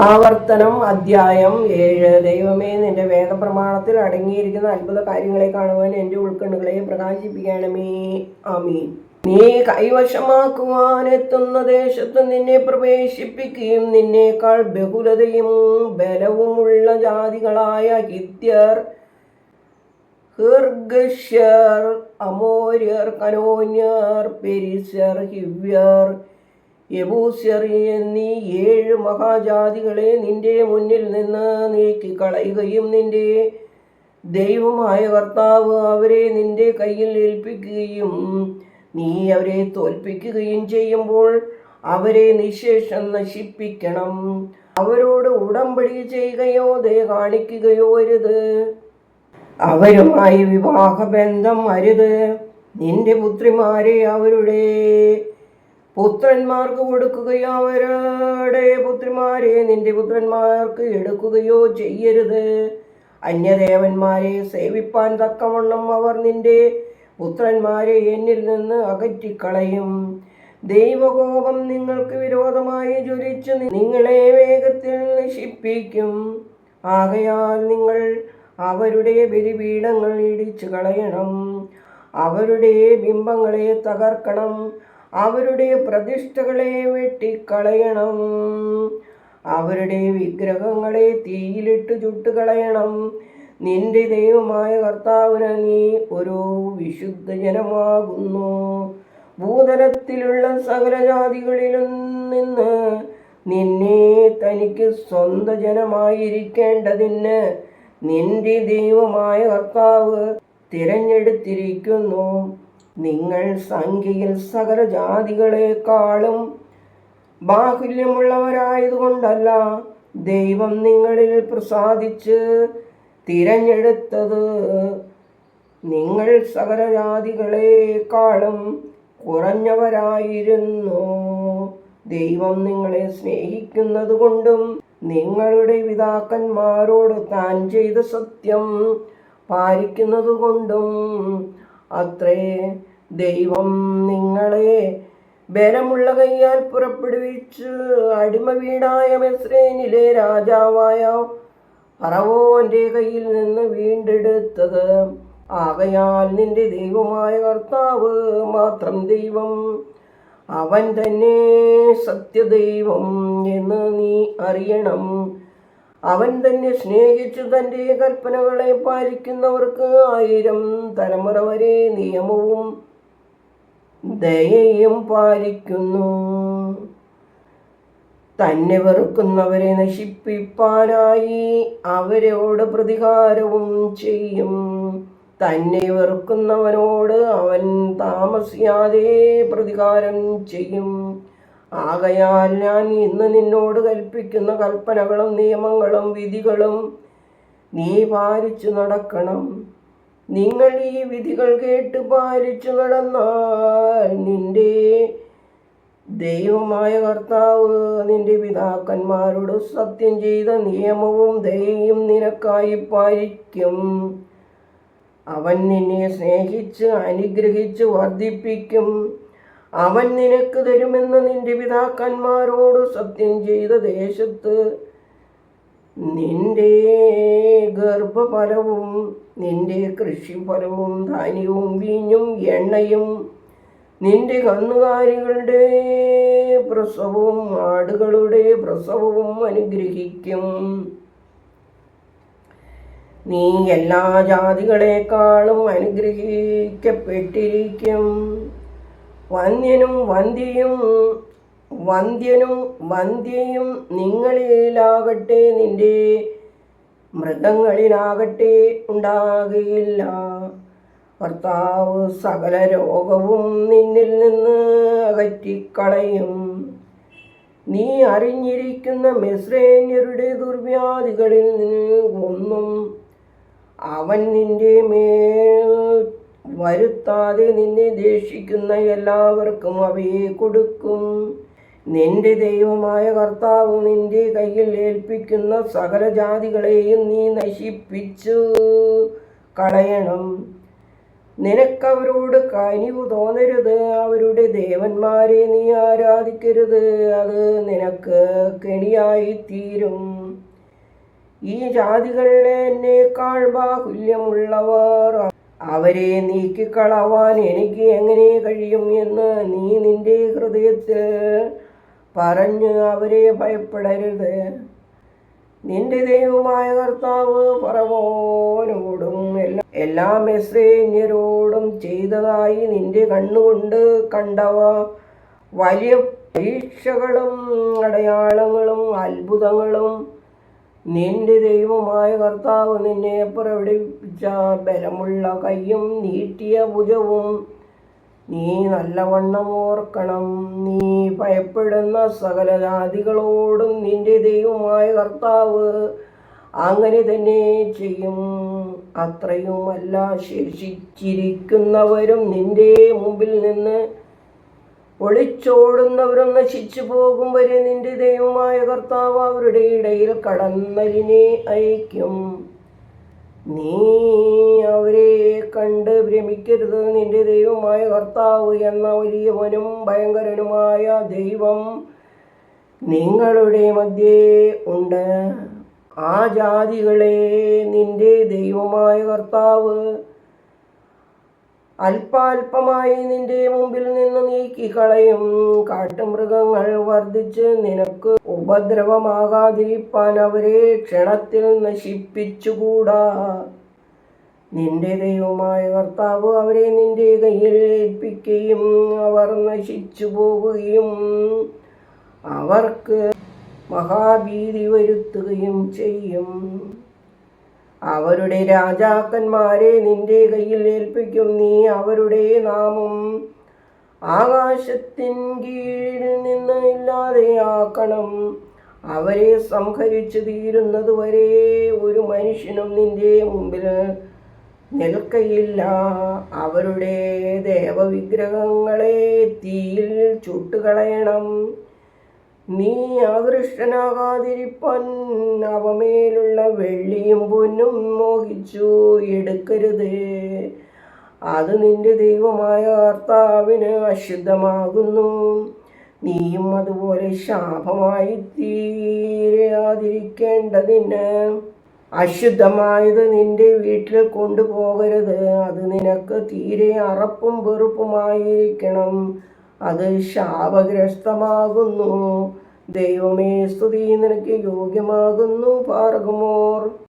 ആവർത്തനം അധ്യായം ഏഴ്. ദൈവമേ നിന്റെ വേദപ്രമാണത്തിൽ അടങ്ങിയിരിക്കുന്ന അത്ഭുത കാര്യങ്ങളെ കാണുവാൻ എന്റെ ഉൾക്കണ്ണുകളെ പ്രകാശിപ്പിക്കണമേ. ആമീൻ. നീ കൈവശമാക്കുവാൻ എത്തുന്ന ദേശത്ത് നിന്നെ പ്രവേശിപ്പിക്കുകയും നിന്നേക്കാൾ ബഹുലതയും ബലവുമുള്ള ജാതികളായ ഹിത്യർ ഹിർഗഷ്യർ അമോര്യർ കനോന്യർ പെരിസ്യർ ഹിവ്യർ യബൂസ്യർ നീ ഏഴ് മഹാജാതികളെ നിന്റെ മുന്നിൽ നിന്ന് നീക്കി കളയുകയും നിന്റെ ദൈവമായ കർത്താവ് അവരെ നിന്റെ കയ്യിൽ ഏൽപ്പിക്കുകയും നീ അവരെ തോൽപ്പിക്കുകയും ചെയ്യുമ്പോൾ അവരെ നിശേഷം നശിപ്പിക്കണം. അവരോട് ഉടമ്പടി ചെയ്യുകയോ ദയ കാണിക്കുകയോ അരുത്. അവരുമായി വിവാഹബന്ധം അരുത്. നിന്റെ പുത്രിമാരെ അവരുടെ പുത്രന്മാർക്ക് കൊടുക്കുകയോ അവരുടെ പുത്രിമാരെ നിന്റെ പുത്രന്മാർക്ക് എടുക്കുകയോ ചെയ്യരുത്. അന്യദേവന്മാരെ സേവിപ്പാൻ തക്കവണ്ണം അവർ നിന്റെ പുത്രന്മാരെ എന്നിൽ നിന്ന് അകറ്റിക്കളയും. ദൈവകോപം നിങ്ങൾക്ക് വിരോധമായി ജ്വലിച്ച് നിങ്ങളെ വേഗത്തിൽ നശിപ്പിക്കും. ആകയാൽ നിങ്ങൾ അവരുടെ ബലിപീഠങ്ങൾ ഇടിച്ചു കളയണം അവരുടെ ബിംബങ്ങളെ തകർക്കണം. അവരുടെ പ്രതിഷ്ഠകളെ വെട്ടിക്കളയണം. അവരുടെ വിഗ്രഹങ്ങളെ തീയിലിട്ട് ചുട്ടുകളയണം. നിന്റെ ദൈവമായ കർത്താവിന് നീ ഒരു വിശുദ്ധ ജനമാകുന്നു. ഭൂതലത്തിലുള്ള സകല നിന്ന് നിന്നെ തനിക്ക് സ്വന്ത ജനമായിരിക്കേണ്ടതിന് നിന്റെ ദൈവമായ കർത്താവ് തിരഞ്ഞെടുത്തിരിക്കുന്നു. നിങ്ങൾ സംഖ്യയിൽ സകല ജാതികളെക്കാളും ബാഹുല്യമുള്ളവരായതുകൊണ്ടല്ല ദൈവം നിങ്ങളിൽ പ്രസാദിച്ച് തിരഞ്ഞെടുത്തത്. നിങ്ങൾ സകല ജാതികളെക്കാളും കുറഞ്ഞവരായിരുന്നു. ദൈവം നിങ്ങളെ സ്നേഹിക്കുന്നത് കൊണ്ടും നിങ്ങളുടെ പിതാക്കന്മാരോട് താൻ ചെയ്ത സത്യം പാലിക്കുന്നത് കൊണ്ടും അത്രേ ദൈവം നിങ്ങളെ ബലമുള്ള കൈയാൽ പുറപ്പെടുവിച്ച് അടിമ വീടായ മെസ്രേനിലെ രാജാവായ പറവോന്റെ കയ്യിൽ നിന്ന് വീണ്ടെടുത്തത്. ആകയാൽ നിന്റെ ദൈവമായ കർത്താവ് മാത്രം ദൈവം. അവൻ തന്നെ സത്യദൈവം എന്ന് നീ അറിയണം. അവൻ തന്നെ സ്നേഹിച്ചു തന്റെ കൽപ്പനകളെ പാലിക്കുന്നവർക്ക് ആയിരം തലമുറ വരെ നിയമവും ദയയും പാലിക്കുന്നു. തന്നെ വെറുക്കുന്നവരെ നശിപ്പിപ്പാനായി അവരോട് പ്രതികാരവും ചെയ്യും. തന്നെ വെറുക്കുന്നവനോട് അവൻ താമസിയാതെ പ്രതികാരം ചെയ്യും. ആകയാൽ ഞാൻ ഇന്ന് നിന്നോട് കൽപ്പിക്കുന്ന കൽപ്പനകളും നിയമങ്ങളും വിധികളും നീ പാലിച്ചു നടക്കണം. നിങ്ങൾ ഈ വിധികൾ കേട്ട് പാലിച്ചു നടന്നാൽ നിന്റെ ദൈവമായ കർത്താവ് നിന്റെ പിതാക്കന്മാരോട് സത്യം ചെയ്ത നിയമവും ദയയും നിനക്കായി പാലിക്കും. അവൻ നിന്നെ സ്നേഹിച്ച് അനുഗ്രഹിച്ച് വർദ്ധിപ്പിക്കും. അവൻ നിനക്ക് തരുമെന്ന് നിന്റെ പിതാക്കന്മാരോട് സത്യം ചെയ്ത ദേശത്ത് നിന്റെ ഗർഭഫലവും നിന്റെ കൃഷിഫലവും ധാന്യവും വീഞ്ഞും എണ്ണയും നിന്റെ കന്നുകാലികളുടെ പ്രസവവും ആടുകളുടെ പ്രസവവും അനുഗ്രഹിക്കും. നീ എല്ലാ ജാതികളെക്കാളും അനുഗ്രഹിക്കപ്പെട്ടിരിക്കും. വന്യനും വന്ധ്യയും വന്ധ്യനും വന്ധ്യയും നിങ്ങളിലാകട്ടെ നിന്റെ മൃഗങ്ങളിലാകട്ടെ ഉണ്ടാകുകയില്ല കർത്താവ് സകല രോഗവും നിന്നിൽ നിന്ന് അകറ്റിക്കളയും. നീ അറിഞ്ഞിരിക്കുന്ന മെസ്രേന്യരുടെ ദുർവ്യാധികളിൽ നിന്നും ഒന്നും അവൻ നിന്റെ മേൽ വരുത്താതെ നിന്നെ ദേഷിക്കുന്ന എല്ലാവർക്കും അവയെ കൊടുക്കും. നിന്റെ ദൈവമായ കർത്താവ് നിന്റെ കയ്യിൽ ഏൽപ്പിക്കുന്ന സകല ജാതികളെയും നീ നശിപ്പിച്ചു. കളയണം. നിനക്കവരോട് കനിവ് തോന്നരുത്. അവരുടെ ദേവന്മാരെ നീ ആരാധിക്കരുത്. അത് നിനക്ക് കെണിയായി തീരും ഈ ജാതികളിൽ എന്നേക്കാൾ ബാഹുല്യമുള്ളവർ അവരെ നീക്കിക്കളവാൻ എനിക്ക് എങ്ങനെ കഴിയും എന്ന് നീ നിന്റെ ഹൃദയത്തിൽ പറഞ്ഞ് അവരെ ഭയപ്പെടരുത്. നിന്റെ ദൈവമായ കർത്താവ് പറവോനോടും എല്ലാ എല്ലാ മെസ്സേഞ്ഞരോടും ചെയ്തതായി നിന്റെ കണ്ണുകൊണ്ട് കണ്ടവ. വലിയ പരീക്ഷകളും അടയാളങ്ങളും അത്ഭുതങ്ങളും നിന്റെ ദൈവമായ കർത്താവ് നിന്നെ പ്രകടിപ്പിച്ച ബലമുള്ള കൈയും നീട്ടിയ ഭുജവും നീ നല്ലവണ്ണം ഓർക്കണം. നീ ഭയപ്പെടുന്ന സകല ജാതികളോടും നിന്റെ ദൈവമായ കർത്താവ് അങ്ങനെ തന്നെ ചെയ്യും. അത്രയുമല്ല ശേഷിച്ചിരിക്കുന്നവരും നിന്റെ മുമ്പിൽ നിന്ന് ഒളിച്ചോടുന്നവരും നശിച്ചു പോകും വരെ നിന്റെ ദൈവമായ കർത്താവ് അവരുടെ ഇടയിൽ കടന്നലിനെ അയക്കും നീ അവരെ കണ്ട് ഭ്രമിക്കരുത്. നിന്റെ ദൈവമായ കർത്താവ് എന്ന വലിയവനും ഭയങ്കരനുമായ ദൈവം നിങ്ങളുടെ മധ്യേ ഉണ്ട്. ആ ജാതികളെ നിന്റെ ദൈവമായ കർത്താവ് അല്പാൽപമായി നിന്റെ മുമ്പിൽ നിന്ന് നീക്കിക്കളയും. കാട്ടുമൃഗങ്ങൾ വർദ്ധിച്ച് നിനക്ക് ഉപദ്രവമാകാതിരിപ്പാൻ അവരെ ക്ഷണത്തിൽ നശിപ്പിച്ചുകൂടാ. നിന്റെ ദൈവമായ കർത്താവ് അവരെ നിന്റെ കയ്യിൽ ഏൽപ്പിക്കുകയും അവർ നശിച്ചു പോകുകയും അവർക്ക് മഹാഭീതി വരുത്തുകയും ചെയ്യും. അവരുടെ രാജാക്കന്മാരെ നിന്റെ കയ്യിൽ ഏൽപ്പിക്കും നീ അവരുടെ നാമം. ആകാശത്തിൻ കീഴിൽ നിന്ന് ഇല്ലാതെയാക്കണം അവരെ സംഹരിച്ചു തീരുന്നതുവരെ ഒരു മനുഷ്യനും നിന്റെ മുമ്പിൽ നിൽക്കയില്ല. അവരുടെ ദേവവിഗ്രഹങ്ങളെ തീയിൽ ചുട്ടുകളയണം. നീ ആകൃഷ്ടനാകാതിരിപ്പാൻ അവമേലുള്ള വെള്ളിയും പൊന്നും മോഹിച്ചു എടുക്കരുത്. അത് നിന്റെ ദൈവമായ കർത്താവിന് അശുദ്ധമാകുന്നു. നീയും അതുപോലെ ശാപമായി തീരാതിരിക്കേണ്ടതിന് അശുദ്ധമായത് നിന്റെ വീട്ടിൽ കൊണ്ടുപോകരുത്. അത് നിനക്ക് തീരെ അറപ്പും വെറുപ്പുമായിരിക്കണം. അത് ശാപഗ്രസ്തമാകുന്നു. ദൈവമേ സ്തുതി നിനക്ക് യോഗ്യമാകുന്നു പാർഗമോർ